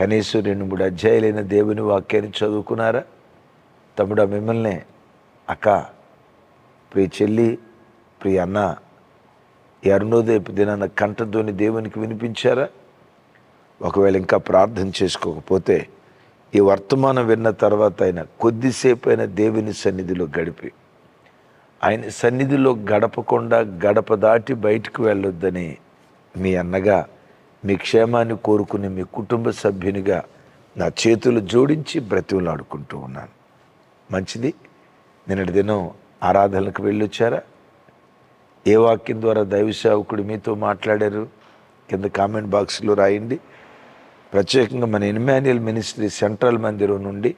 కనీసం రెండు మూడు అధ్యాయులైన దేవుని వాక్యాన్ని చదువుకున్నారా? తమ్ముడు మిమ్మల్ని అక్క ప్రియ చెల్లి ప్రియ అన్న ఈ అరుణోదయపు దినాన కంఠధ్వని దేవునికి వినిపించారా? ఒకవేళ ఇంకా ప్రార్థన చేసుకోకపోతే ఈ వర్తమానం విన్న తర్వాత అయినా కొద్దిసేపు అయినా దేవుని సన్నిధిలో గడిపి ఆయన సన్నిధిలో గడపకుండా గడప దాటి బయటకు వెళ్ళొద్దని మీ అన్నగా మీ క్షేమాన్ని కోరుకునే మీ కుటుంబ సభ్యునిగా నా చేతులు జోడించి బ్రతివులాడుకుంటూ ఉన్నాను. మంచిది. నిన్నటి దినం ఆరాధనలకు వెళ్ళొచ్చారా? ఏ వాక్యం ద్వారా దైవ సేవకుడు మీతో మాట్లాడారు? కింద కామెంట్ బాక్స్లో రాయండి. ప్రత్యేకంగా మన ఇన్మాన్యుయల్ మినిస్ట్రీ సెంట్రల్ మందిరం నుండి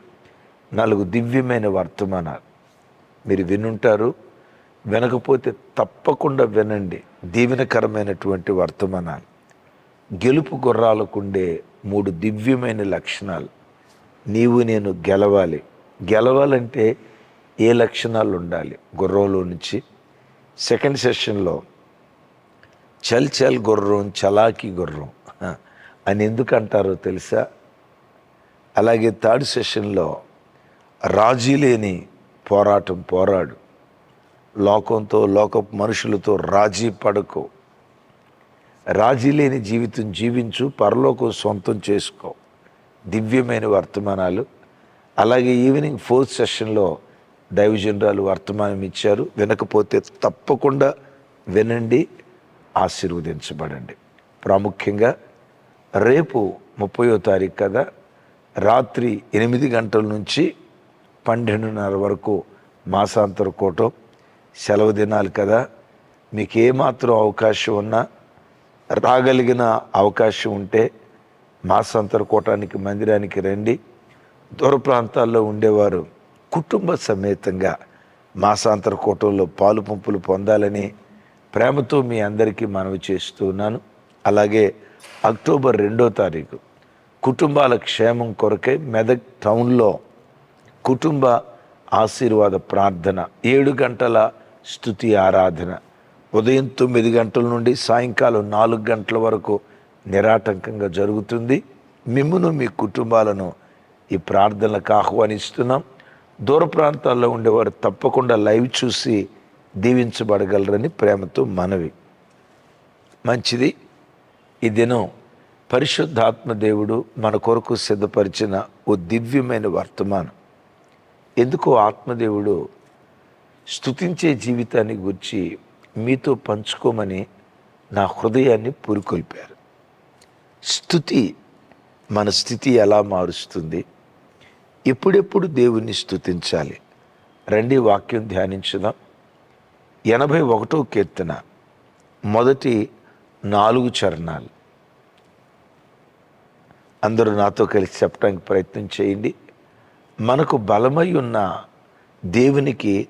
నాలుగు దివ్యమైన వర్తమానాలు. మీరు వినుంటారు. వినకపోతే తప్పకుండా వినండి. దీవెనకరమైనటువంటి వర్తమానాలు. గెలుపు గుర్రాలకుండే మూడు దివ్యమైన లక్షణాలు. నీవు నేను గెలవాలి. గెలవాలంటే ఏ లక్షణాలు ఉండాలి? గుర్రంలో నుంచి సెకండ్ సెషన్లో చల్ చల్ గుర్రం చలాకి గుర్రం. అని ఎందుకు అంటారో తెలుసా? అలాగే థర్డ్ సెషన్లో రాజీ లేని పోరాటం పోరాడు. లోకంతో లోక మనుషులతో రాజీ పడకు. రాజీ లేని జీవితం జీవించు పరలోకం సొంతం చేసుకో. దివ్యమైన వర్తమానాలు. అలాగే ఈవినింగ్ ఫోర్త్ సెషన్లో దైవజనరాలు వర్తమానం ఇచ్చారు. వినకపోతే తప్పకుండా వినండి ఆశీర్వదించబడండి. ప్రాముఖ్యంగా రేపు ముప్పయో తారీఖు కదా రాత్రి ఎనిమిది గంటల నుంచి పన్నెండున్నర వరకు మాసాంతర కూటం. సెలవు దినాలు కదా మీకు ఏమాత్రం అవకాశం ఉన్నా రాగలిగిన అవకాశం ఉంటే మాసాంతర కూటానికి మందిరానికి రండి. దూర ప్రాంతాల్లో ఉండేవారు కుటుంబ సమేతంగా మాసాంతర కూటంలో పాలు పంపులు పొందాలని ప్రేమతో మీ అందరికీ మనవి చేస్తున్నాను అలాగే అక్టోబర్ రెండో తారీఖు కుటుంబాల క్షేమం కొరకై మెదక్ టౌన్లో కుటుంబ ఆశీర్వాద ప్రార్థన ఏడు గంటల స్థుతి ఆరాధన ఉదయం తొమ్మిది గంటల నుండి సాయంకాలం నాలుగు గంటల వరకు నిరాటంకంగా జరుగుతుంది. మిమ్మును మీ కుటుంబాలను ఈ ప్రార్థనలకు ఆహ్వానిస్తున్నాం. దూర ప్రాంతాల్లో ఉండేవారు తప్పకుండా లైవ్ చూసి దీవించబడగలరని ప్రేమతో మనవి. మంచిది. ఈ దినం పరిశుద్ధాత్మ దేవుడు మన కొరకు సిద్ధపరిచిన ఓ దివ్యమైన వర్తమానం. ఎందుకో ఆత్మదేవుడు స్తుతించే జీవితాన్ని గురించి మీతో పంచుకోమని నా హృదయాన్ని పురికొల్పారు. స్థుతి మన స్థితి ఎలా మారుస్తుంది? ఎప్పుడెప్పుడు దేవుణ్ణి స్థుతించాలి? రండి వాక్యం ధ్యానించుదాం. ఎనభై ఒకటో కీర్తన మొదటి నాలుగు చరణాలు. అందరూ నాతో కలిసి చెప్పడానికి ప్రయత్నం చేయండి. మనకు బలమై ఉన్న దేవునికి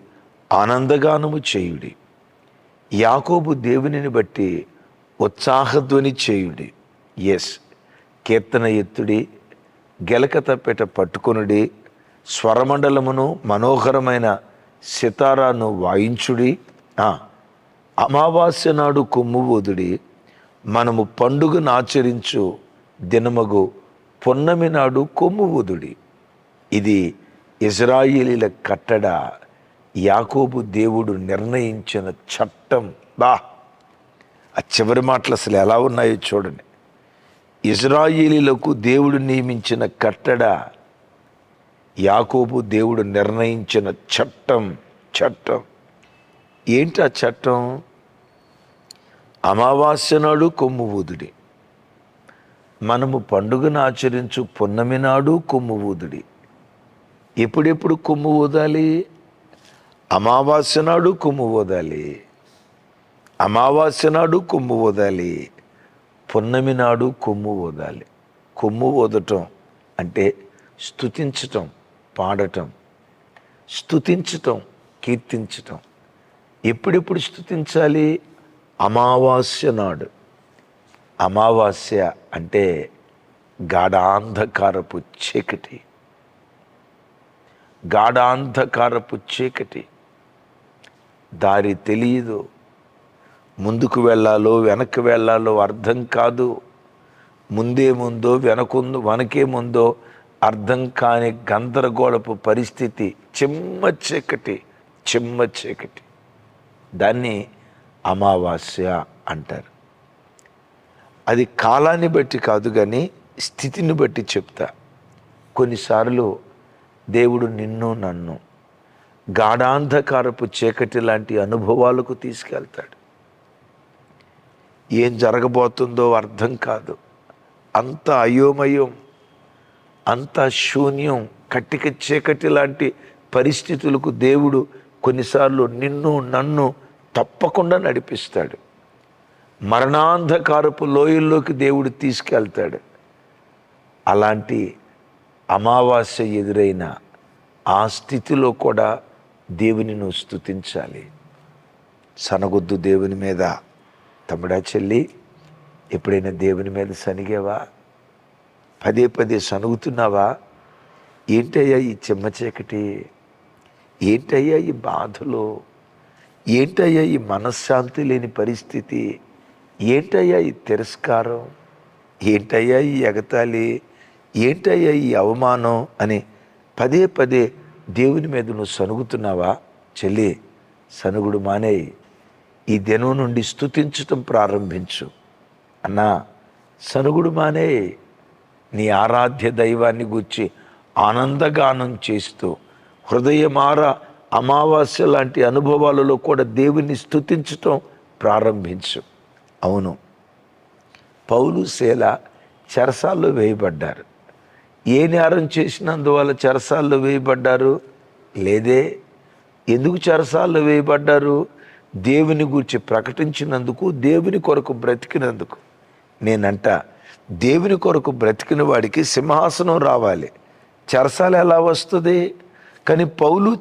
ఆనందగానము చేయుడి. యాకోబు దేవునిని బట్టి ఉత్సాహధ్వని చేయుడి. ఎస్ కీర్తన ఎత్తుడి గెలక తప్పెట పట్టుకొనుడి స్వరమండలమును మనోహరమైన సితారాను వాయించుడి. అమావాస్య నాడు కొమ్ము ఊదుడి మనము పండుగను ఆచరించు దినమగు పొన్నమి నాడు కొమ్ము ఊదుడి. ఇది ఇజ్రాయిలీల కట్టడ. యాకోబు దేవుడు నిర్ణయించిన చట్టం. బా! ఆ చివరి మాటలు అసలు ఎలా ఉన్నాయో చూడండి. ఇజ్రాయిలీలకు దేవుడు నియమించిన కట్టడ యాకోబు దేవుడు నిర్ణయించిన చట్టం చట్టం. ఏంటి ఆ చట్టం? అమావాస్య నాడు కొమ్ము ఊదుడి. మనము పండుగను ఆచరించు పున్నమి నాడు కొమ్ము ఊదుడి. ఎప్పుడెప్పుడు కొమ్ము ఊదాలి? అమావాస్య నాడు కొమ్ము ఊదాలి అమావాస్య నాడు కొమ్ము ఓదాలి పున్నమి నాడు కొమ్ము ఓదాలి కొమ్ము ఓదటం అంటే స్తుతించటం పాడటం స్థుతించటం కీర్తించటం. ఎప్పుడెప్పుడు స్థుతించాలి అమావాస్య నాడు. అమావాస్య అంటే గాఢాంధకారపు చీకటి. గాఢాంధకారపు చీకటి. దారి తెలియదు ముందుకు వెళ్ళాలో వెనక్కి వెళ్ళాలో అర్థం కాదు. ముందే ముందో వెనకుందో వెనకే ముందో అర్థం కాని గందరగోళపు పరిస్థితి చిమ్మ చీకటి చిమ్మ చీకటి. దాన్ని అమావాస్య అంటారు. అది కాలాన్ని బట్టి కాదు కానీ స్థితిని బట్టి చెప్తా. కొన్నిసార్లు దేవుడు నిన్ను నన్ను గాఢాంధకారపు చీకటి లాంటి అనుభవాలకు తీసుకెళ్తాడు. ఏం జరగబోతుందో అర్థం కాదు. అంత అయోమయం అంత శూన్యం కట్టిక చీకటి లాంటి పరిస్థితులకు దేవుడు కొన్నిసార్లు నిన్ను నన్ను తప్పకుండా నడిపిస్తాడు. మరణాంధకారపు లోయల్లోకి దేవుడు తీసుకెళ్తాడు. అలాంటి అమావాస్య ఎదురైన ఆ స్థితిలో కూడా దేవుని నువ్వు స్తుతించాలి. సనగొద్దు దేవుని మీద తమ్ముడా చెల్లి ఎప్పుడైనా దేవుని మీద సనిగేవా? పదే పదే సనుగుతున్నావా? ఏంటయ్యా ఈ చెమ్మ చీకటి? ఏంటయ్యా ఈ బాధలు? ఏంటయ్యా ఈ మనశ్శాంతి లేని పరిస్థితి? ఏంటయ్యా ఈ తిరస్కారం? ఏంటయ్యా ఈ ఎగతాళి? ఏంటయ్యా ఈ అవమానం? అని పదే పదే దేవుని మీద నువ్వు సనుగుతున్నావా చెల్లి సనుగుడు మానేయి. ఈ దినం నుండి స్తుతించటం ప్రారంభించు. అన్నా సనుగుడు మానే నీ ఆరాధ్య దైవాన్ని గూర్చి ఆనందగానం చేస్తూ హృదయమార అమావాస్య లాంటి అనుభవాలలో కూడా దేవుని స్థుతించటం ప్రారంభించు. అవును. పౌలు శేల చెరసాల్లో వేయబడ్డారు. ఏ నేరం చేసినందువల్ల చెరసాల్లో వేయబడ్డారు? లేదే. ఎందుకు చెరసాల్లో వేయబడ్డారు? దేవుని గురించి ప్రకటించినందుకు దేవుని కొరకు బ్రతికినందుకు. నేనంట దేవుని కొరకు బ్రతికిన వాడికి సింహాసనం రావాలి. చెరసాల ఎలా వస్తుంది? కానీ పౌలు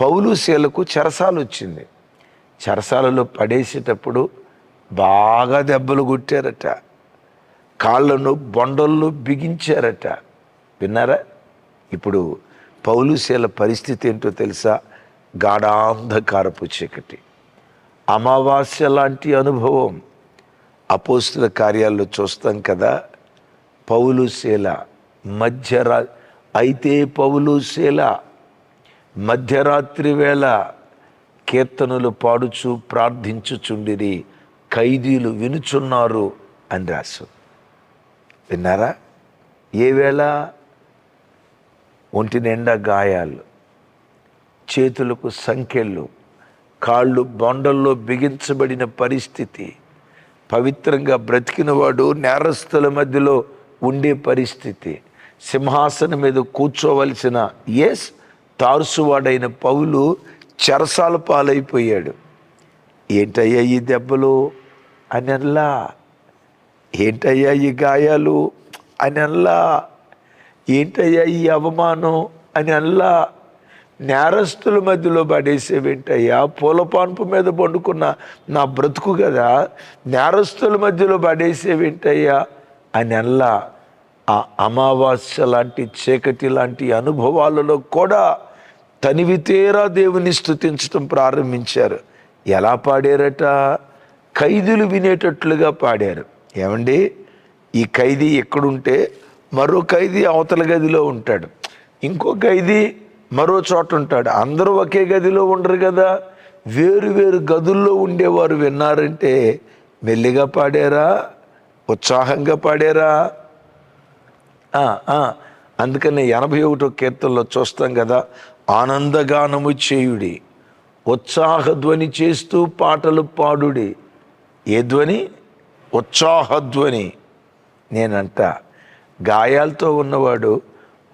పౌలు శీలకు చెరసాలు వచ్చింది. చెరసాలలో పడేసేటప్పుడు బాగా దెబ్బలు కొట్టారట. కాళ్ళను బొండల్లో బిగించారట. విన్నారా? ఇప్పుడు పౌలుశీల పరిస్థితి ఏంటో తెలుసా? గాఢాంధకారపు చీకటి. అమావాస్య లాంటి అనుభవం. అపోస్తుల కార్యాల్లో చూస్తాం కదా పౌలుశీల మధ్యరా అయితే పౌలుశీల మధ్యరాత్రి వేళ కీర్తనలు పాడుచు ప్రార్థించుచుండిరి ఖైదీలు వినుచున్నారు అని రాసు విన్నారా? ఏ వేళ? ఒంటి నిండా గాయాలు చేతులకు సంఖ్యలు కాళ్ళు బొండల్లో బిగించబడిన పరిస్థితి పవిత్రంగా బ్రతికినవాడు నేరస్తుల మధ్యలో ఉండే పరిస్థితి. సింహాసనం మీద కూర్చోవలసిన ఎస్ తారుసువాడైన పౌలు చెరసాల పాలైపోయాడు. ఏంటయ్యా ఈ దెబ్బలు? అని అనలా ఏంటయ్యా ఈ గాయాలు? అని ఏంటయ్యా ఈ అవమానం అని అల్లా నేరస్తుల మధ్యలో పడేసేవేంటయ్యా? పూలపాన్పు మీద పండుకున్న నా బ్రతుకు కదా నేరస్తుల మధ్యలో పడేసేవేంటయ్యా? అని అల్లా ఆ అమావాస్య లాంటి చీకటి లాంటి అనుభవాలలో కూడా తనివి తీరా దేవుని స్థుతించటం ప్రారంభించారు. ఎలా పాడారట? ఖైదీలు వినేటట్లుగా పాడారు. ఏమండి? ఈ ఖైదీ ఎక్కడుంటే మరో ఖైదీ అవతల గదిలో ఉంటాడు. ఇంకో ఖైదీ మరో చోట ఉంటాడు. అందరూ ఒకే గదిలో ఉండరు కదా. వేరు వేరు గదుల్లో ఉండేవారు విన్నారంటే మెల్లిగా పాడారా? ఉత్సాహంగా పాడారా? ఆ, అందుకని ఎనభై ఒకటో కీర్తనలో చూస్తాం కదా ఆనందగానము చేయుడి ఉత్సాహ ధ్వని చేస్తూ పాటలు పాడుడి. ఏ ధ్వని? ఉత్సాహ ధ్వని నేనంట. గాయాలతో ఉన్నవాడు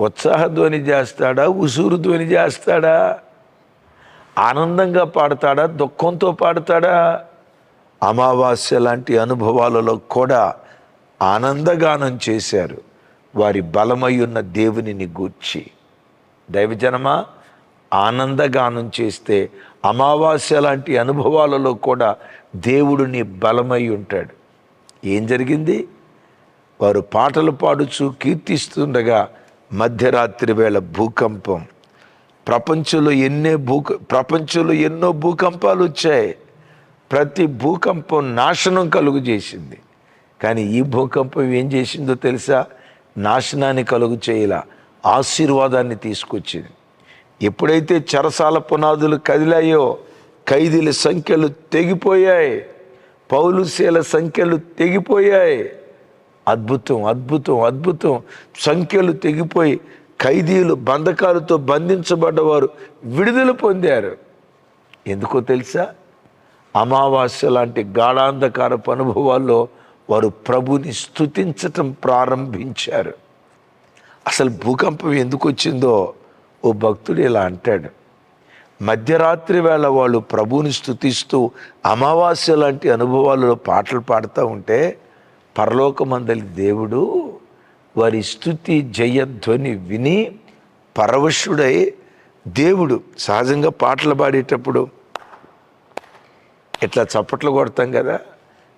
ఉత్సాహధ్వని చేస్తాడా ఉసూరు ధ్వని చేస్తాడా? ఆనందంగా పాడతాడా దుఃఖంతో పాడతాడా? అమావాస్య లాంటి అనుభవాలలో కూడా ఆనందగానం చేశారు. వారి బలమై ఉన్న దేవునిని గూర్చి. దైవజనమా ఆనందగానం చేస్తే అమావాస్య లాంటి అనుభవాలలో కూడా దేవుడు నీ బలమై ఉంటాడు. ఏం జరిగింది? వారు పాటలు పాడుచు కీర్తిస్తుండగా మధ్యరాత్రి వేళ భూకంపం. ప్రపంచంలో ఎన్నే భూక ప్రపంచంలో ఎన్నో భూకంపాలు వచ్చాయి. ప్రతి భూకంపం నాశనం కలుగు చేసింది. కానీ ఈ భూకంపం ఏం చేసిందో తెలుసా? నాశనాన్ని కలుగు చేయలా. ఆశీర్వాదాన్ని తీసుకొచ్చింది. ఎప్పుడైతే చెరసాల పునాదులు కదిలాయో ఖైదీల సంఖ్యలు తెగిపోయాయి. పౌలుశీల సంఖ్యలు తెగిపోయాయి. అద్భుతం అద్భుతం అద్భుతం. సంఖ్యలు తెగిపోయి ఖైదీలు బంధకాలతో బంధించబడ్డవారు విడుదల పొందారు. ఎందుకో తెలుసా? అమావాస్య లాంటి గాఢాంధకారపు అనుభవాల్లో వారు ప్రభుని స్థుతించటం ప్రారంభించారు. అసలు భూకంపం ఎందుకు వచ్చిందో ఓ భక్తుడు ఇలా అంటాడు. మధ్యరాత్రి వేళ వాళ్ళు ప్రభువుని స్థుతిస్తూ అమావాస్య లాంటి అనుభవాలలో పాటలు పాడుతూ ఉంటే పరలోకమందలి దేవుడు వారి స్థుతి జయధ్వని విని పరవశుడై దేవుడు సహజంగా పాటలు పాడేటప్పుడు ఇట్లా చప్పట్లు కొడతాం కదా.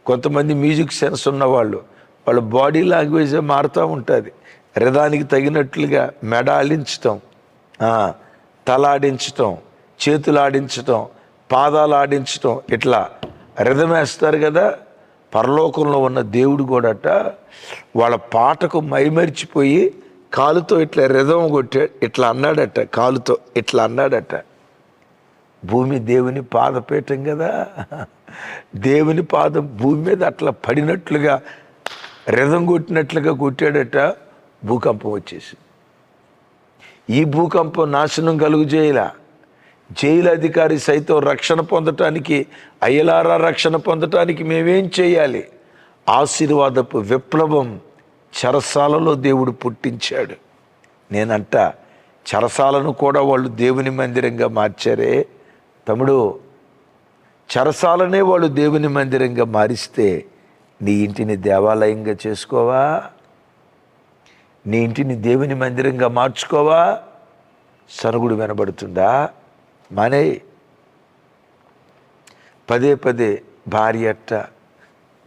కొంతమంది మ్యూజిక్ సెన్స్ ఉన్నవాళ్ళు వాళ్ళ బాడీ లాంగ్వేజ్ మారుతూ ఉంటుంది. హృదానికి తగినట్లుగా మెడ ఆడించటం తలాడించటం తల ఆడించటం చేతులు ఆడించటం పాదాలు ఆడించటం ఇట్లా రథం కదా. పరలోకంలో ఉన్న దేవుడు కూడాట వాళ్ళ పాటకు మైమరిచిపోయి కాలుతో ఇట్లా రథం కొట్టే ఇట్లా అన్నాడట కాలుతో ఇట్లా అన్నాడట. భూమి దేవుని పాదపీఠం కదా. దేవుని పాదం భూమి మీద అట్లా పడినట్లుగా రథం కొట్టినట్లుగా కొట్టాడట భూకంపం వచ్చేసి ఈ భూకంపం నాశనం కలుగు చేయలే. జైలు అధికారి సైతం రక్షణ పొందటానికి అయ్యలారా రక్షణ పొందటానికి మేమేం చేయాలి? ఆశీర్వాదపు విప్లవం చరసాలలో దేవుడు పుట్టించాడు. నేనంట చరసాలను కూడా వాళ్ళు దేవుని మందిరంగా మార్చారే. తమ్ముడు చరసాలనే వాళ్ళు దేవుని మందిరంగా మారిస్తే నీ ఇంటిని దేవాలయంగా చేసుకోవా? నీ ఇంటిని దేవుని మందిరంగా మార్చుకోవా? సనుగుడు వినబడుతుందా? మానే పదే పదే భార్య అట్ట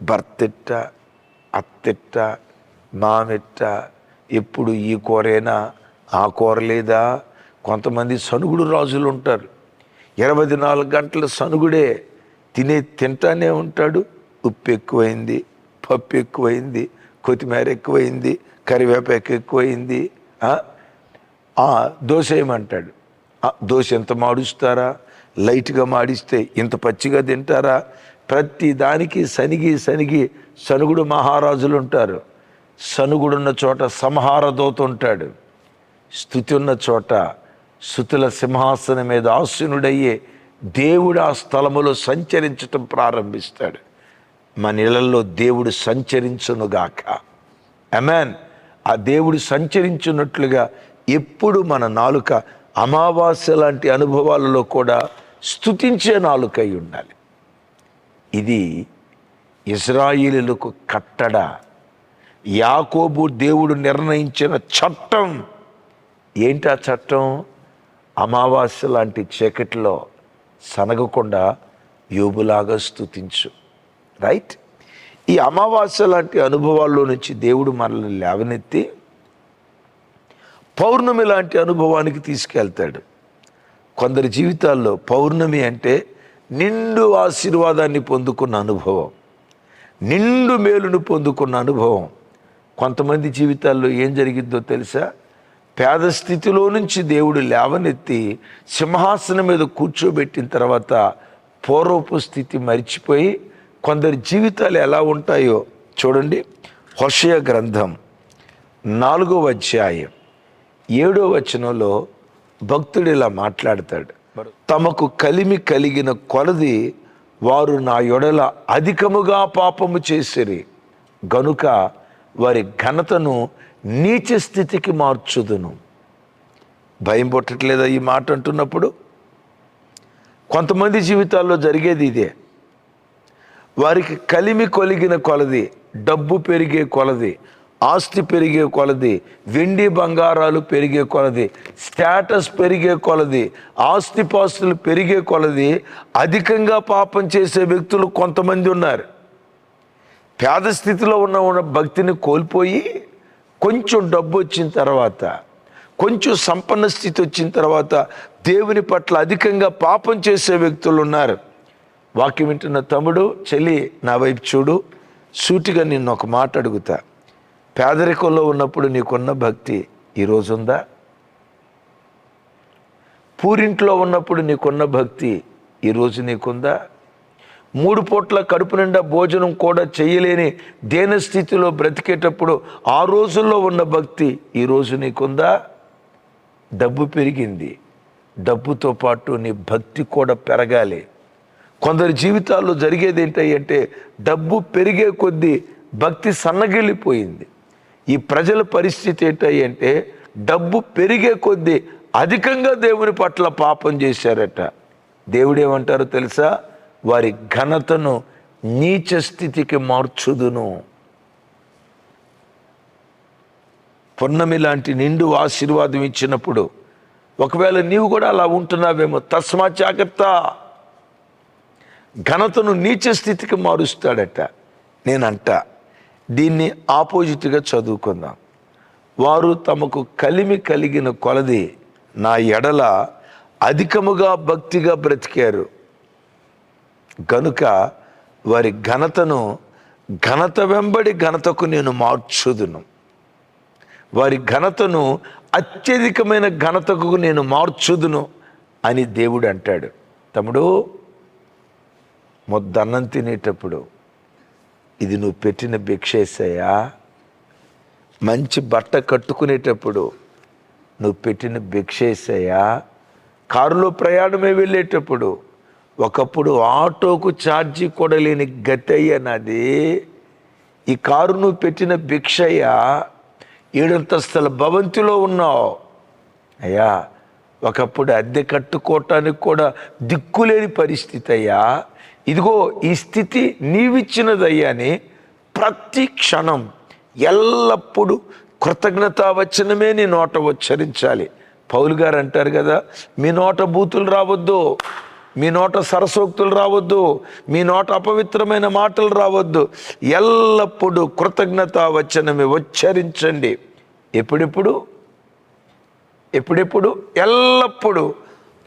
భర్తెట్ట అత్తెట్ట మామెట్ట ఎప్పుడు ఈ కూరేనా ఆ కూర లేదా కొంతమంది సనుగుడు రాజులు ఉంటారు ఇరవై నాలుగు గంటల సనుగుడే తినే తింటానే ఉంటాడు ఉప్పు ఎక్కువైంది పప్పు ఎక్కువైంది కొత్తిమీర ఎక్కువైంది కరివేపాకు ఎక్కువైంది దోశ ఏమంటాడు దోశ ఎంత మాడుస్తారా? లైట్గా మాడిస్తే ఇంత పచ్చిగా తింటారా? ప్రతి దానికి సనిగి సనిగి సనుగుడు మహారాజులు ఉంటారు సనుగుడున్న చోట సంహార దోత ఉంటాడు. స్థుతి ఉన్న చోట శుతుల సింహాసనం మీద ఆసీనుడయ్యే దేవుడు ఆ స్థలములో సంచరించటం ప్రారంభిస్తాడు. మన ఇళ్ళలో దేవుడు సంచరించునుగాక. అమెన్ ఆ దేవుడు సంచరించున్నట్లుగా ఎప్పుడు మన నాలుక అమావాస్య లాంటి అనుభవాలలో కూడా స్థుతించే నాలుకై ఉండాలి. ఇది ఇజ్రాయిలులకు కట్టడ. యాకోబు దేవుడు నిర్ణయించిన చట్టం. ఏంటి ఆ చట్టం? అమావాస్య లాంటి చీకటిలో సనగకుండా యోబులాగా స్థుతించు రైట్? ఈ అమావాస్య లాంటి అనుభవాల్లో నుంచి దేవుడు మనల్ని లేవనెత్తి పౌర్ణమి లాంటి అనుభవానికి తీసుకెళ్తాడు. కొందరి జీవితాల్లో పౌర్ణమి అంటే నిండు ఆశీర్వాదాన్ని పొందుకున్న అనుభవం. నిండు మేలును పొందుకున్న అనుభవం. కొంతమంది జీవితాల్లో ఏం జరిగిద్దో తెలుసా? పేద స్థితిలో నుంచి దేవుడు లేవనెత్తి సింహాసనం మీద కూర్చోబెట్టిన తర్వాత పూర్వపు స్థితి మరిచిపోయి కొందరి జీవితాలు ఎలా ఉంటాయో చూడండి. హోషయ గ్రంథం నాలుగో అధ్యాయం. ఏడో వచనంలో భక్తుడు ఇలా మాట్లాడతాడు. తమకు కలిమి కలిగిన కొలది వారు నా యొడల అధికముగా పాపము చేసిరి. గనుక వారి ఘనతను నీచ స్థితికి మార్చుదును. భయం పుట్టట్లేదా ఈ మాట అంటున్నప్పుడు? కొంతమంది జీవితాల్లో జరిగేది ఇదే. వారికి కలిమి కొలిగిన కొలది డబ్బు పెరిగే కొలది ఆస్తి పెరిగే కొలది వెండి బంగారాలు పెరిగే కొలది స్టేటస్ పెరిగే కొలది ఆస్తిపాస్తులు పెరిగే కొలది అధికంగా పాపం చేసే వ్యక్తులు కొంతమంది ఉన్నారు. పేద స్థితిలో ఉన్న ఉన్న భక్తిని కోల్పోయి కొంచెం డబ్బు వచ్చిన తర్వాత కొంచెం సంపన్న స్థితి వచ్చిన తర్వాత దేవుని పట్ల అధికంగా పాపం చేసే వ్యక్తులు ఉన్నారు. వాక్యం వింటున్న తమ్ముడు చెల్లి నా వైపు చూడు సూటిగా నిన్ను ఒక మాట అడుగుతా. పేదరికంలో ఉన్నప్పుడు నీకున్న భక్తి ఈరోజు ఉందా పూరింట్లో ఉన్నప్పుడు నీకున్న భక్తి ఈరోజు నీకుందా? మూడు పూట్ల కడుపు నిండా భోజనం కూడా చేయలేని దేన స్థితిలో బ్రతికేటప్పుడు ఆ రోజుల్లో ఉన్న భక్తి ఈరోజు నీకుందా? డబ్బు పెరిగింది. డబ్బుతో పాటు నీ భక్తి కూడా పెరగాలి. కొందరి జీవితాల్లో జరిగేది ఏంటంటే డబ్బు పెరిగే కొద్దీ భక్తి సన్నగిల్లిపోయింది. ఈ ప్రజల పరిస్థితి ఏంటంటే డబ్బు పెరిగే కొద్దీ అధికంగా దేవుని పట్ల పాపం చేశారట. దేవుడేమంటారో తెలుసా? వారి ఘనతను నీచ స్థితికి మార్చుదును. పొన్నమి లాంటి నిండు ఆశీర్వాదం ఇచ్చినప్పుడు ఒకవేళ నీవు కూడా అలా ఉంటున్నావేమో తస్మా జాగ్రత్త. ఘనతను నీచ స్థితికి మారుస్తాడట. నేనంట. దీన్ని ఆపోజిట్గా చదువుకుందాం. వారు తమకు కలిమి కలిగిన కొలది నా ఎడల అధికముగా భక్తిగా బ్రతికారు. గనుక వారి ఘనతను ఘనత వెంబడి ఘనతకు నేను మార్చుదును. వారి ఘనతను అత్యధికమైన ఘనతకు నేను మార్చుదును అని దేవుడు అంటాడు. తమ్ముడు ముద్దన్నం తినేటప్పుడు ఇది నువ్వు పెట్టిన భిక్షేసయ్యా మంచి బట్ట కట్టుకునేటప్పుడు నువ్వు పెట్టిన భిక్షేసయ్యా కారులో ప్రయాణమే వెళ్ళేటప్పుడు ఒకప్పుడు ఆటోకు ఛార్జీ కూడా లేని గతయ్య నాది. ఈ కారు నువ్వు పెట్టిన భిక్షయ్యా ఏడంతస్తుల భవంతిలో ఉన్నావు. అయ్యా ఒకప్పుడు అద్దె కట్టుకోవటానికి కూడా దిక్కులేని పరిస్థితి అయ్యా. ఇదిగో ఈ స్థితి నీవిచ్చినదయ్యాని ప్రతి క్షణం ఎల్లప్పుడూ కృతజ్ఞతావచనమే నీ నోట ఉచ్చరించాలి. పౌలు గారు అంటారు కదా మీ నోట బూతులు రావద్దు మీ నోట సరసోక్తులు రావద్దు మీ నోట అపవిత్రమైన మాటలు రావద్దు. ఎల్లప్పుడూ కృతజ్ఞతావచనమే ఉచ్చరించండి. ఎప్పుడెప్పుడు? ఎప్పుడెప్పుడు? ఎల్లప్పుడూ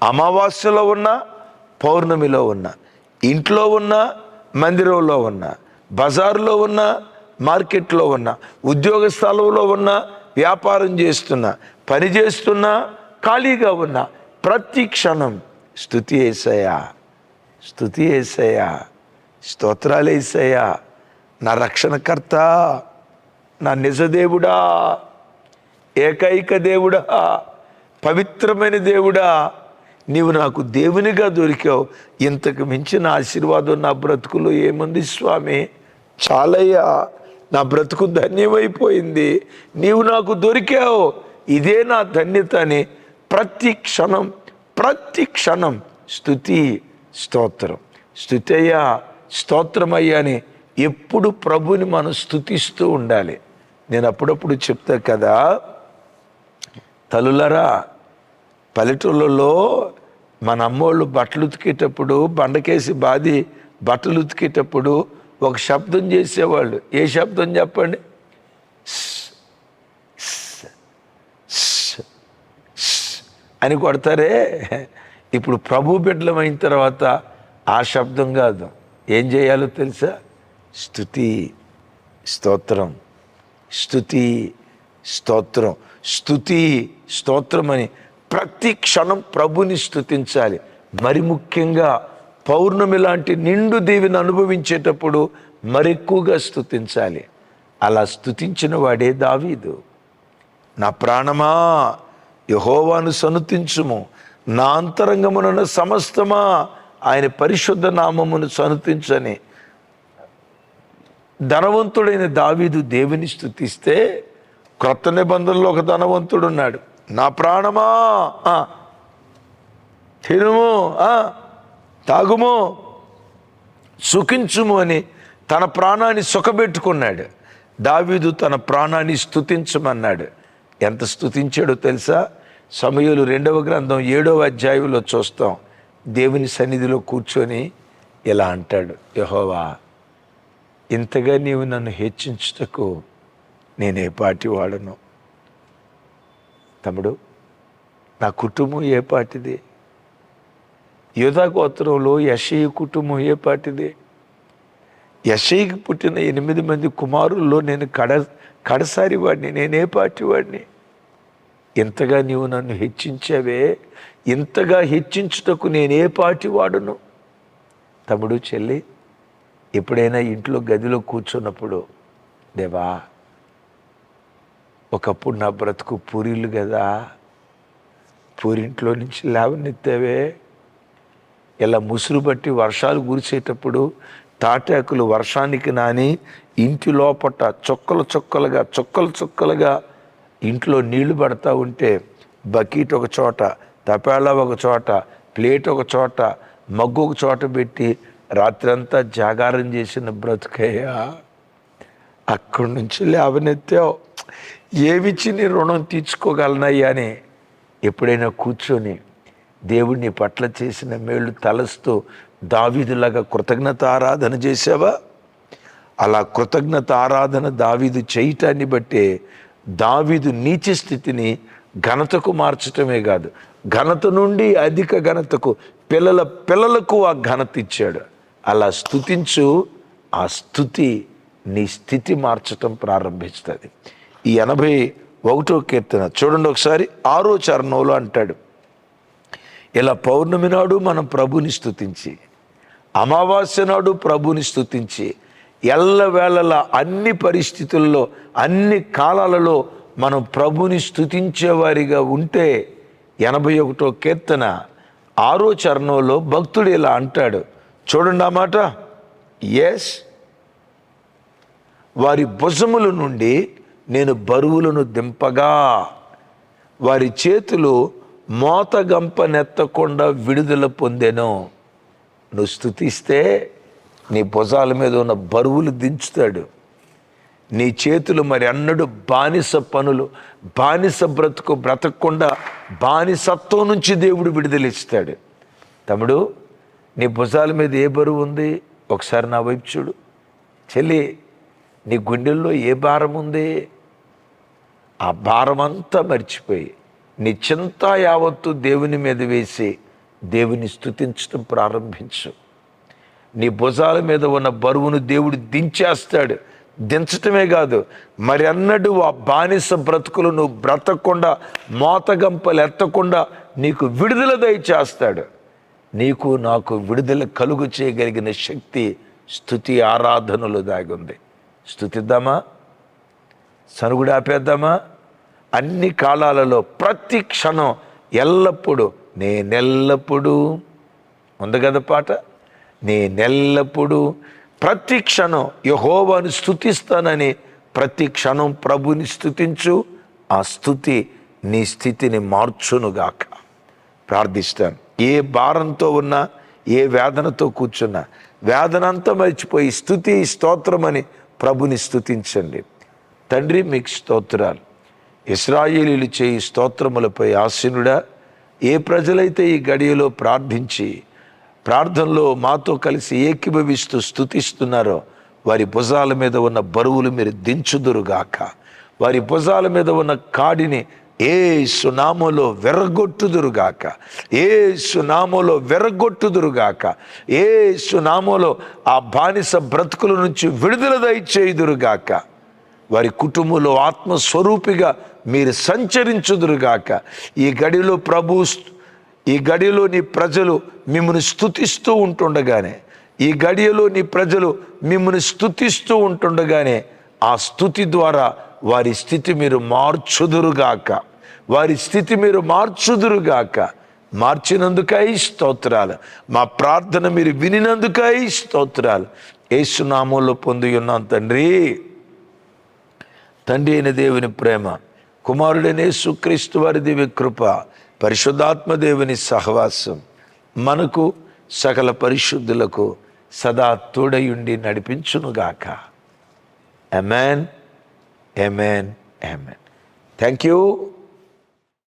అమావాస్యలో ఉన్న పౌర్ణమిలో ఉన్న. ఇంట్లో ఉన్న మందిరంలో ఉన్న బజారులో ఉన్న మార్కెట్లో ఉన్న ఉద్యోగ స్థలంలో ఉన్న వ్యాపారం చేస్తున్నా పని చేస్తున్న ఖాళీగా ఉన్నా ప్రతి క్షణం స్థుతి వేసయ్యా స్థుతి వేసయ్యా స్తోత్రాలు వేసయ్యా నా రక్షణకర్త నా నిజదేవుడా ఏకైక దేవుడా పవిత్రమైన దేవుడా నీవు నాకు దేవునిగా దొరికావు. ఇంతకు మించిన ఆశీర్వాదం నా బ్రతుకులో ఏముంది స్వామి? చాలయ్యా నా బ్రతుకు ధన్యమైపోయింది. నీవు నాకు దొరికావు. ఇదే నా ధన్యత అని ప్రతి క్షణం ప్రతి క్షణం స్థుతి స్తోత్రం. స్థుతయ్యా స్తోత్రమయ్యా అని ఎప్పుడు ప్రభుని మనం స్థుతిస్తూ ఉండాలి. నేను అప్పుడప్పుడు చెప్తా కదా తలులరా పల్లెటూళ్ళలో మన అమ్మోళ్ళు బట్టలు ఉతికేటప్పుడు బండకేసి బాది బట్టలు ఉతికేటప్పుడు ఒక శబ్దం చేసేవాళ్ళు. ఏ శబ్దం చెప్పండి? అని కొడతారే. ఇప్పుడు ప్రభు బిడ్డలమైన తర్వాత ఆ శబ్దం కాదు. ఏం చేయాలో తెలుసా? స్థుతి స్తోత్రం. స్థుతి స్తోత్రం. స్థుతి స్తోత్రం అని ప్రతి క్షణం ప్రభుని స్థుతించాలి మరి ముఖ్యంగా పౌర్ణమి లాంటి నిండు దేవిని అనుభవించేటప్పుడు మరెక్కువగా స్థుతించాలి అలా స్థుతించిన వాడే దావీదు. నా ప్రాణమా యహోవాను సనుతించుము. నా అంతరంగమున సమస్తమా ఆయన పరిశుద్ధ నామమును సనుతించని. ధనవంతుడైన దావీదు దేవుని స్థుతిస్తే క్రొత్త నిబంధనలో ఒక ధనవంతుడున్నాడు. నా ప్రాణమా? తినుము తాగుము. సుఖించుము అని తన ప్రాణాన్ని సుఖబెట్టుకున్నాడు దావీదు తన ప్రాణాన్ని స్తుతించమన్నాడు. ఎంత స్తుతించాడో తెలుసా? సమయంలో రెండవ గ్రంథం ఏడవ అధ్యాయంలో చూస్తాం. దేవుని సన్నిధిలో కూర్చొని ఇలా అంటాడు యహోవా ఇంతగా నీవు నన్ను హెచ్చించుటకు నేనే పాటి వాడను తమ్ముడు నా కుటుంబం ఏ పాటిది యోధా గోత్రంలో కుటుంబం ఏ పాటిది యశయ్యకి పుట్టిన ఎనిమిది మంది కుమారుల్లో నేను కడ కడసారి వాడిని నేనే పాటి వాడిని? ఇంతగా నీవు నన్ను హెచ్చించావే ఇంతగా హెచ్చించుటకు నేనే పాటి వాడును? తమ్ముడు చెల్లి ఎప్పుడైనా ఇంట్లో గదిలో కూర్చున్నప్పుడు దేవా ఒకప్పుడు నా బ్రతుకు పూరీలు కదా. పూరింట్లో నుంచి లేవనెత్తావే. ఇలా ముసురు బట్టి వర్షాలు కురిసేటప్పుడు తాటాకులు వర్షానికి నాని ఇంటి లోపట చొక్కలు చొక్కలుగా చొక్కలు చొక్కలుగా ఇంట్లో నీళ్ళు పడతా ఉంటే బకెట్ ఒక చోట తపేళ ఒక చోట ప్లేట్ ఒక చోట మగ్గు ఒక చోట పెట్టి రాత్రంతా జాగారం చేసిన బ్రతుకయ్యా. అక్కడి నుంచి లేవనెత్తావు. ఏమిచ్చి నీ రుణం తీర్చుకోగలనయ్యా అని ఎప్పుడైనా కూర్చొని దేవుడిని పట్ల చేసిన మేళ్ళు తలస్తూ దావీదులాగా కృతజ్ఞత ఆరాధన చేసావా అలా కృతజ్ఞత ఆరాధన దావీదు చేయటాన్ని బట్టే దావీదు నీచ స్థితిని ఘనతకు మార్చటమే కాదు ఘనత నుండి అధిక ఘనతకు పిల్లల పిల్లలకు ఆ ఘనత ఇచ్చాడు. అలా స్థుతించు ఆ స్థుతి నీ స్థితి మార్చటం ప్రారంభిస్తుంది. ఈ ఎనభై ఒకటో కీర్తన చూడండి ఒకసారి ఆరో చరణంలో అంటాడు ఇలా పౌర్ణమి నాడు మనం ప్రభుని స్థుతించి అమావాస్య నాడు ప్రభుని స్థుతించి ఎల్లవేళలా అన్ని పరిస్థితుల్లో అన్ని కాలాలలో మనం ప్రభుని స్థుతించేవారిగా ఉంటే ఎనభై ఒకటో కీర్తన ఆరో చరణంలో భక్తుడు ఇలా అంటాడు చూడండి ఆ మాట ఎస్ వారి భుజముల నుండి నేను బరువులను దింపగా. వారి చేతులు మోతగంప నెత్తకుండా విడుదల పొందెను. నువ్వు స్థుతిస్తే నీ భుజాల మీద ఉన్న బరువులు దించుతాడు. నీ చేతులు మరి అన్నడు బానిస పనులు బానిస బ్రతుకు బ్రతకకుండా బానిసత్వం నుంచి దేవుడు విడుదలిస్తాడు. తమ్ముడు నీ భుజాల మీద ఏ బరువు ఉంది? ఒకసారి నా వైపు చూడు. చెల్లి నీ గుండెల్లో ఏ భారం ఉంది? ఆ భారమంతా మర్చిపోయి నీ చింత యావత్తు దేవుని మీద వేసి దేవుని స్థుతించడం ప్రారంభించు. నీ భుజాల మీద ఉన్న బరువును దేవుడు దించేస్తాడు. దించటమే కాదు మరి అన్నడు ఆ బానిస బ్రతుకులు నువ్వు బ్రతకకుండా మోతగంపలు ఎత్తకుండా నీకు విడుదల దయచేస్తాడు. నీకు నాకు విడుదల కలుగు చేయగలిగిన శక్తి స్థుతి ఆరాధనలు దాగుంది. స్థుతిద్దామా సనుగుడు ఆపేద్దామా? అన్ని కాలాలలో ప్రతి క్షణం ఎల్లప్పుడూ నేనెల్లప్పుడూ ఉంది కదా పాట? నేనెల్లప్పుడూ ప్రతి క్షణం యహోవాను స్థుతిస్తానని ప్రతి క్షణం ప్రభుని స్థుతించు ఆ స్థుతి నీ స్థితిని మార్చునుగాక. ప్రార్థిస్తాను. ఏ భారంతో ఉన్నా ఏ వేదనతో కూర్చున్నా వేదన అంతా మర్చిపోయి స్థుతి స్తోత్రమని ప్రభుని స్థుతించండి తండ్రి మీకు స్తోత్రాలు. ఇస్రాయేలీలు చేయి స్తోత్రములపై ఆసీనుడా. ఏ ప్రజలైతే ఈ గడియలో ప్రార్థించి ప్రార్థనలో మాతో కలిసి ఏకీభవిస్తూ స్థుతిస్తున్నారో వారి భుజాల మీద ఉన్న బరువులు మీరు దించుదురుగాక. వారి భుజాల మీద ఉన్న కాడిని ఏ సునామోలో వెర్రగొట్టుదురుగాక ఏ సునామోలో వెర్రగొట్టుదురుగాక ఏ సునామోలో ఆ బానిస బ్రతుకుల నుంచి విడుదల దయచేయుదురుగాక. వారి కుటుంబంలో ఆత్మస్వరూపిగా మీరు సంచరించుదురుగాక. ఈ గడిలో ప్రభు ఈ గడిలో నీ ప్రజలు మిమ్మల్ని స్థుతిస్తూ ఉంటుండగానే ఈ గడియలో నీ ప్రజలు మిమ్మల్ని స్థుతిస్తూ ఉంటుండగానే ఆ స్థుతి ద్వారా వారి స్థితి మీరు మార్చుదురుగాక. వారి స్థితి మీరు మార్చుదురుగాక. మార్చినందుకై స్తోత్రాలు. మా ప్రార్థన మీరు వినినందుకై స్తోత్రాలు. ఏసునామంలో పొంది ఉన్నాం తండ్రి. తండ్రి అయిన దేవుని ప్రేమ కుమారుడనే సుక్రీస్తు వారి దివ్య కృప పరిశుద్ధాత్మ దేవుని సహవాసం మనకు సకల పరిశుద్ధులకు సదా తోడయుండి నడిపించునుగాక. Amen amen amen thank you